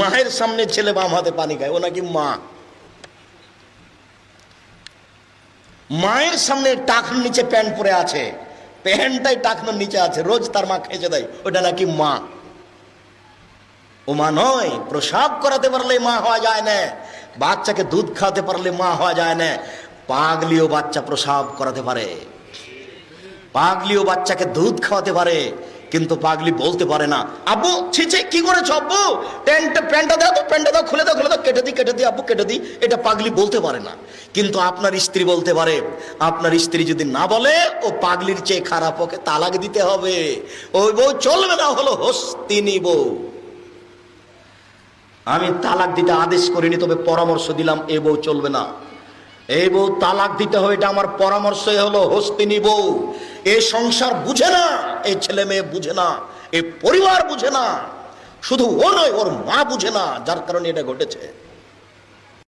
মায়ের সামনে ছেলে বাম হাতে পানি খায়, ও নাকি মা? মায়ের সামনে টাকনোর নিচে প্যান্ট পরে আছে, প্যান্টটাই টাকনোর নিচে আছে, রোজ তার মা খেঁচে দেয়, ওটা নাকি মা? ও মা নয়, প্রসাব করাতে পারলে মা হওয়া যায় না, বাচ্চাকে দুধ খাওয়াতে পারলে মা হওয়া যায় না, পাগলিও বাচ্চা প্রসাব করাতে পারে, পাগলিও বাচ্চাকে দুধ খাওয়াতে পারে কিন্তু পাগলি বলতে পারে না, আব্বু ছিছে কি করেছ আব্বু? প্যান্টটা প্যান্টটা দাও তো, প্যান্টটা দাও, খুলে দাও খুলে দাও, কেটে দিই কেটে দিই আব্বু, কেটে দিই এটা পাগলি বলতে পারে না। কিন্তু আপনার স্ত্রী বলতে পারে, আপনার স্ত্রী যদি না বলে, ও পাগলির চেয়ে খারাপ, ওকে তালাক দিতে হবে। ওই বউ চলবে না, হলো হস্তিনী বউ। আমি তালাক দিতে আদেশ করিনি, তবে পরামর্শ দিলাম, এ বউ চলবে না। এই বউ তালাক দিতে হবে, এটা আমার পরামর্শ হলো হস্তিনী বউ। এ সংসার বুঝে না এই ছেলে মেয়ে বুঝে না এই পরিবার বুঝে না। শুধু ও নয়, ওর মা বুঝে না, যার কারণে এটা ঘটেছে।